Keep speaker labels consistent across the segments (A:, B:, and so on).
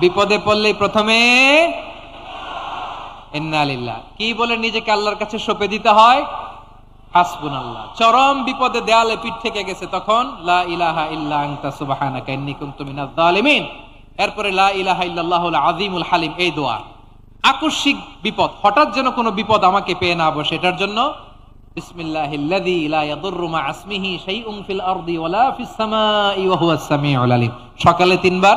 A: বিপদে পড়লেই প্রথমে কি বলে নিজেকে আল্লাহর কাছে সঁপে দিতে হয়? চরম বিপদে দেয়ালে পিঠ থেকে গেছে তখন এরপরে হালিম, এই দোয়া। আকস্মিক বিপদ, হঠাৎ যেন কোনো বিপদ আমাকে পেয়ে না বসে, এটার জন্য সকালে তিনবার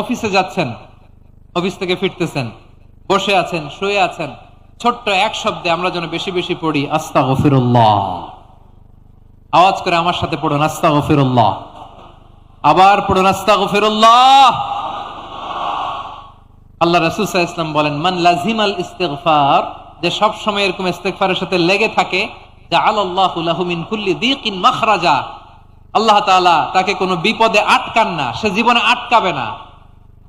A: অফিসে যাচ্ছেন, অফিস থেকে ফিরতেছেন, বসে আছেন, শুয়ে আছেন। ছোট্ট এক শব্দে আমরা যেন বেশি বেশি পড়ি আস্তা গফিরুল্লাহ আওয়াজ করে আমার সাথে পড়ুন আস্তা গফিরুল্লাহ আবার পড়ুন আস্তা গফিরুল্লাহ আল্লাহ আলাইহি ওয়াসাল্লাম বলেন, মান লাজিমাল ইস্তিগফার, যে সব সময় এরকম ইস্তিগফারের সাথে লেগে থাকে, জাআলাল্লাহু লাহু মিন কুল্লি দিকিন মাখরাজা, আল্লাহ তাআলা তাকে কোনো বিপদে আটকান না, সে জীবনে আটকাবে না।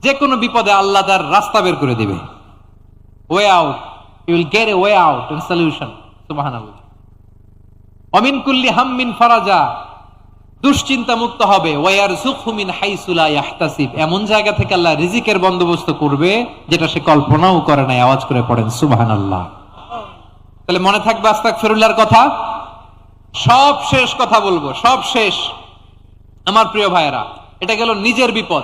A: যে কোনো বিপদে আল্লাহ তার রাস্তা বের করে দিবে। Way out you will get a way out and solution সুবহানাল্লাহ। অমিন কুল্লি হাম্মিন ফারাজা। দুশ্চিন্তা মুক্ত হবে। ওয়ার সুখমিন হাইসুলা ইয়াহতাসিব। এমন জায়গা থেকে আল্লাহ রিজিকের বন্দোবস্ত করবে, যেটা সে কল্পনাও করে নাই, আওয়াজ করে পড়েন। সুবহানাল্লাহ। তাহলে মনে থাকবে আস্তাক ফিরুল্লাহর কথা? সব শেষ কথা বলব, সব শেষ। আমার প্রিয় ভাইয়েরা, এটা গেল নিজের বিপদ।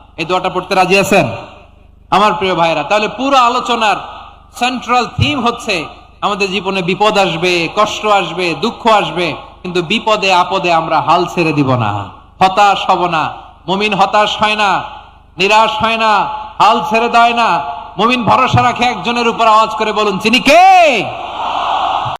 A: এই দোয়াটা পড়তে রাজি আছেন? আমার প্রিয় ভাইরা তাহলে পুরো আলোচনার সেন্ট্রাল থিম হচ্ছে আমাদের জীবনে বিপদ আসবে, কষ্ট আসবে, দুঃখ আসবে, কিন্তু বিপদে, আপদে আমরা হাল ছেড়ে দিব না। হতাশ হব না। মুমিন হতাশ হয় না, নিরাশ হয় না, হাল ছেড়ে দেয় না। মুমিন ভরসা রাখে একজনের উপর আওয়াজ করে বলুন চিনি কে?